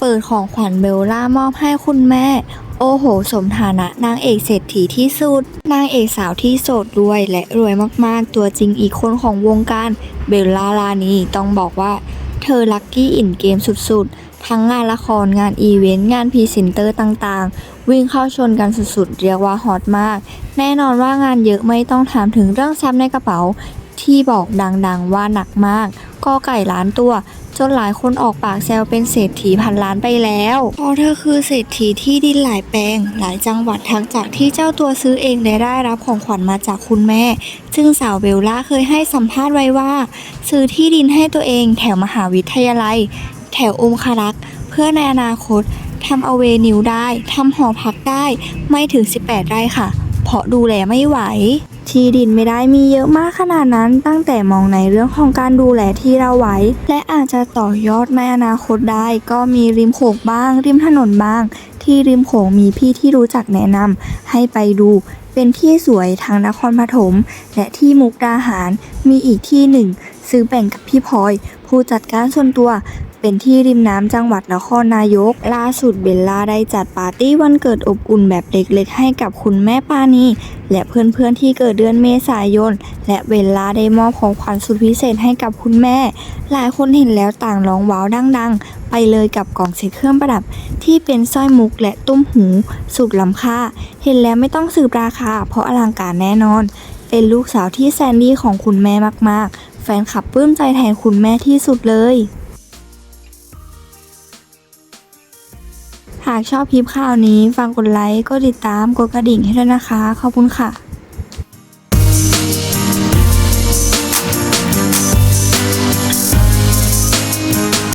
เปิดของขวัญเบลล่ามอบให้คุณแม่ โอ้โห สมฐานะนางเอกเศรษฐีที่สุด นางเอกสาวที่โสดรวยและรวยมากๆ ตัวจริงอีกคนของวงการเบลล่าลานีต้องบอกว่า เธอลัคกี้อินเกมสุดๆ ทั้งงานละครงานอีเวนต์งานพรีเซนเตอร์ต่างๆ วิ่งเข้าชนกันสุดๆ เรียกว่าฮอตมาก แน่นอนว่างานเยอะไม่ต้องถามถึงเรื่องทรัพย์ในกระเป๋า ที่บอกดังๆว่าหนักมากก็ไก่ล้านตัว จนหลายคนออกปากแซวเป็นเศรษฐีพันล้านไปแล้วเพราะเธอคือเศรษฐีที่ดินหลายแปลง หลายจังหวัดทั้งจากที่เจ้าตัวซื้อเองและได้รับของขวัญมาจากคุณแม่ ซึ่งสาวเบลล่าเคยให้สัมภาษณ์ไว้ว่า ซื้อที่ดินให้ตัวเองแถวมหาวิทยาลัย แถวองคารักษ์เพื่อในอนาคตทำเอาเวนิวได้ทำหอพักได้ไม่ถึง 18 ไร่ค่ะ เพราะดูแลไม่ไหว ที่ดินไม่ได้มีเยอะมากขนาดนั้น ตั้งแต่มองในเรื่องของการดูแลที่เราไหวและอาจจะต่อยอดในอนาคตได้ ก็มีริมโขงบ้าง ริมถนนบ้าง ที่ริมโขงมีพี่ที่รู้จักแนะนำให้ไปดูเป็นที่สวยทางนครปฐมและที่มุกดาหารมีอีกที่หนึ่งซื้อแบ่งกับพี่พลอย ผู้จัดการส่วนตัว เป็นที่ริมน้ำจังหวัดนครนายก ล่าสุดเบลล่าได้จัดปาร์ตี้วันเกิดอบอุ่นแบบเล็กๆ ให้กับคุณแม่ปานีและเพื่อนๆที่เกิดเดือนเมษายน และเบลล่าได้มอบของขวัญสุดพิเศษให้กับคุณแม่ หลายคนเห็นแล้วต่างร้องว้าวดังๆ ไปเลยกับกล่องเซ็ตเครื่องประดับ ที่เป็นสร้อยมุกและตุ้มหู สุดล้ำค่า เห็นแล้วไม่ต้องสืบราคา เพราะอลังการแน่นอน เป็นลูกสาวที่แซนดี้ของคุณแม่มากๆ แฟนคลับปลื้มใจแทนคุณแม่ที่สุดเลย หากชอบคลิปข่าวนี้ฟังกดไลค์ กดติดตาม กดกระดิ่งให้ด้วยนะคะ ขอบคุณค่ะ